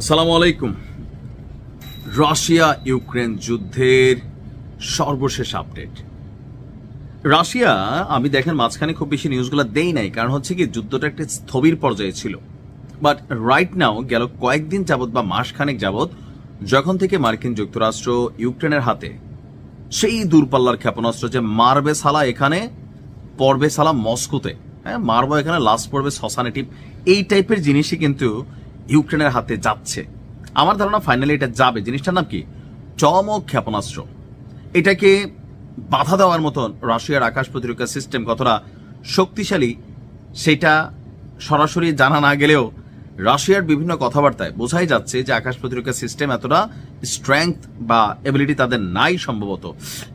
আসসালামু আলাইকুম। Russia Ukraine যুদ্ধের সর্বশেষ আপডেট। রাশিয়া, আমি দেখেন মাঝখানে খুব বেশি নিউজগুলো দেই নাই, কারণ হচ্ছে কি, যুদ্ধটা একটা স্থবির পর্যায়ে ছিল। বাট রাইট নাও গেল কয়েকদিন যাবৎ বা মাসখানেক যাবৎ, যখন থেকে মার্কিন যুক্তরাষ্ট্র ইউক্রেনের হাতে সেই দূরপাল্লার ক্ষেপণাস্ত্র যে মারবে সালা এখানে, পড়বে সালা মস্কোতে হ্যাঁ মারবো এখানে লাস্ট পড়বে শ্মশানে, টিপ, এই টাইপের জিনিসই কিন্তু ইউক্রেনের হাতে যাচ্ছে। আমার ধারণা ফাইনালি এটা যাবে। জিনিসটার নাম কি? চমক ক্ষেপণাস্ত্র। এটাকে বাধা দেওয়ার মতন রাশিয়ার আকাশ প্রতিরক্ষা সিস্টেম কতটা শক্তিশালী, সেটা সরাসরি জানা না গেলেও রাশিয়ার বিভিন্ন কথাবার্তায় বোঝাই যাচ্ছে যে আকাশ প্রতিরক্ষা সিস্টেম এতটা স্ট্রেংথ বা এবিলিটি তাদের নাই সম্ভবত।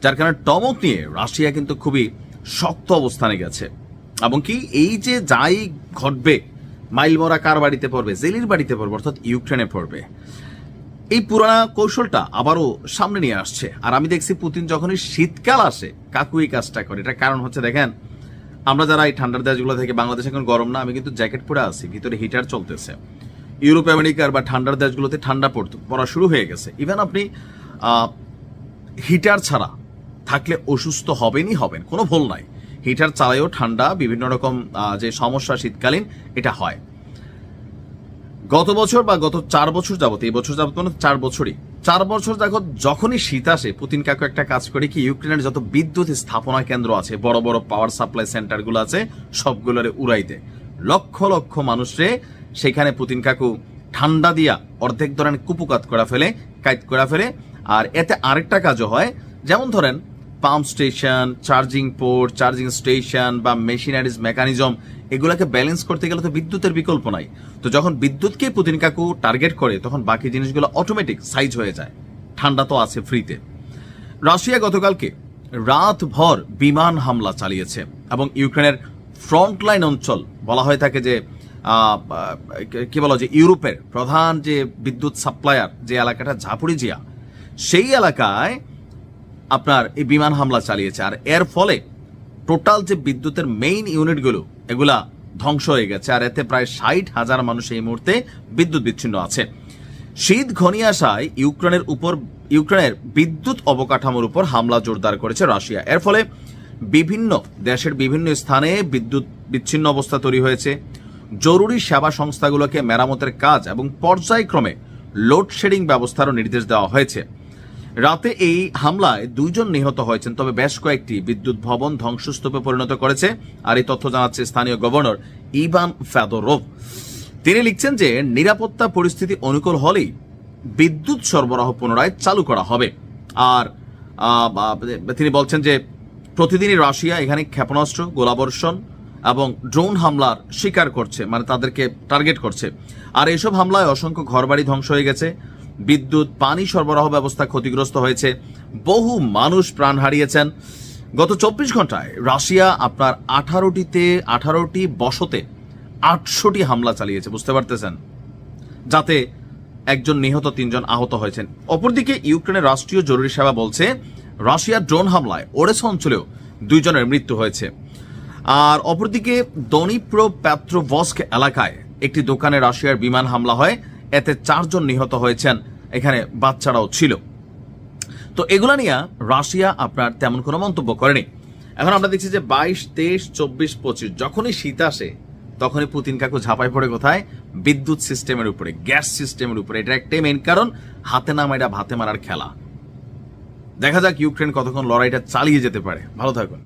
যার কারণে টমক নিয়ে রাশিয়া কিন্তু খুবই শক্ত অবস্থানে গেছে। এবং কি, এই যে যাই ঘটবে মাইলমরা কার বাড়িতে পড়বে? জেলির বাড়িতে পড়বে, অর্থাৎ ইউক্রেনে পড়বে। এই পুরানা কৌশলটা আবারও সামনে নিয়ে আসছে। আর আমি দেখছি পুতিন যখনই শীতকাল আসে, কাকু এই কাজটা করে। এটা কারণ হচ্ছে, দেখেন, আমরা যারা এই ঠান্ডার দেশগুলো থেকে, বাংলাদেশ এখন গরম না, আমি কিন্তু জ্যাকেট পরে আছি, ভিতরে হিটার চলতেছে। ইউরোপ, আমেরিকার বা ঠান্ডার দেশগুলোতে ঠান্ডা পড়তে, পড়া শুরু হয়ে গেছে। ইভেন আপনি হিটার ছাড়া থাকলে অসুস্থ হবেনই হবেন, কোনো ভুল নাই। হিটার চালায়ও ঠান্ডা, বিভিন্ন রকম যে সমস্যা শীতকালীন, এটা হয়। গত বছর বা গত চার বছর যাবত, এই বছর যাবত মানে চার বছরই, চার বছর যাবত যখনই শীত আসে, পুতিন কাকু একটা কাজ করে কি, ইউক্রেনের যত বিদ্যুৎ স্থাপনা কেন্দ্র আছে, বড় বড় পাওয়ার সাপ্লাই সেন্টারগুলো আছে, সবগুলোরে উড়াইতে লক্ষ লক্ষ মানুষরে সেখানে পুতিন কাকু ঠান্ডা দিয়া অর্ধেক ধরেন কুপুকাত করা ফেলে, কাইত করা ফেলে, আর এতে আরেকটা কাজও হয়, যেমন ধরেন pump station charging port charging station বা মেশিনারিজ মেকানিজম এগুলোকে ব্যালেন্স করতে গেলে তো বিদ্যুতের বিকল্প নাই। তো যখন বিদ্যুৎকে পুতিন কাকু টার্গেট করে, তখন বাকি জিনিসগুলো অটোমেটিক সাইজ হয়ে যায়। ঠান্ডা তো আছে ফ্রিতে রাশিয়া গতকালকে রাতভর বিমান হামলা চালিয়েছে এবং ইউক্রেনের ফ্রন্টলাইন অঞ্চল, বলা হয়ে থাকে যে কি বলা যে, ইউরোপের প্রধান যে বিদ্যুৎ সাপ্লায়ার যে এলাকাটা, ঝাপুরিজিয়া, সেই এলাকায় আপনার এই বিমান হামলা চালিয়েছে। আর এর ফলে টোটাল যে বিদ্যুতের মেইন ইউনিটগুলো এগুলা ধ্বংস হয়ে গেছে। আর এতে প্রায় ষাট হাজার মানুষ এই মুহূর্তে বিদ্যুৎ বিচ্ছিন্ন আছে। শীত ঘনিয়ে আসায় ইউক্রেনের উপর, ইউক্রেনের বিদ্যুৎ অবকাঠামোর উপর হামলা জোরদার করেছে রাশিয়া। এর ফলে বিভিন্ন দেশের বিভিন্ন স্থানে বিদ্যুৎ বিচ্ছিন্ন অবস্থা তৈরি হয়েছে। জরুরি সেবা সংস্থাগুলোকে মেরামতের কাজ এবং পর্যায়ক্রমে লোডশেডিং ব্যবস্থারও নির্দেশ দেওয়া হয়েছে। রাতে এই হামলায় দুইজন নিহত হয়েছেন, তবে বেশ কয়েকটি বিদ্যুৎ ভবন ধ্বংসস্তূপে পরিণত করেছে, আর এই তথ্য জানাচ্ছে স্থানীয় গভর্নর ইভান ফেদোরভ তিনি লিখছেন যে, নিরাপত্তা পরিস্থিতি অনুকূল হলেই বিদ্যুৎ সরবরাহ পুনরায় চালু করা হবে। আর তিনি বলছেন যে, প্রতিদিনই রাশিয়া এখানে ক্ষেপণাস্ত্র, গোলাবর্ষণ এবং ড্রোন হামলার শিকার করছে মানে তাদেরকে টার্গেট করছে। আর এসব হামলায় অসংখ্য ঘরবাড়ি ধ্বংস হয়ে গেছে বিদ্যুৎ, পানি সরবরাহ ব্যবস্থা ক্ষতিগ্রস্ত হয়েছে। বহু মানুষ প্রাণ হারিয়েছেন। গত চব্বিশ ঘন্টায় রাশিয়া আপনার আঠারোটিতে, আঠারোটি বসতে আটশোটি হামলা চালিয়েছে, বুঝতে পারতেছেন? যাতে একজন নিহত, তিনজন আহত হয়েছেন। অপরদিকে ইউক্রেনের রাষ্ট্রীয় জরুরি সেবা বলছে রাশিয়ার ড্রোন হামলায় ওরেসা অঞ্চলেও দুইজনের মৃত্যু হয়েছে। আর অপরদিকে দনিপ্রো প্যাত্রোভস্ক এলাকায় একটি দোকানে রাশিয়ার বিমান হামলা হয়। এতে চারজন নিহত হয়েছেন, এখানে বাচ্চারাও ছিল। তো এগুলা নিয়ে রাশিয়া আপনার তেমন কোনো মন্তব্য করেনি। এখন আমরা দেখছি যে বাইশ, তেইশ, চব্বিশ, পঁচিশ, যখনই শীত আসে, তখনই পুতিন কাকু ঝাঁপাই পড়ে কোথায়? বিদ্যুৎ সিস্টেমের উপরে, গ্যাস সিস্টেমের উপরে। এটা একটাই মেন কারণ, হাতে নাম এটা ভাতে মারার খেলা। দেখা যাক ইউক্রেন কতক্ষণ লড়াইটা চালিয়ে যেতে পারে। ভালো থাকুন।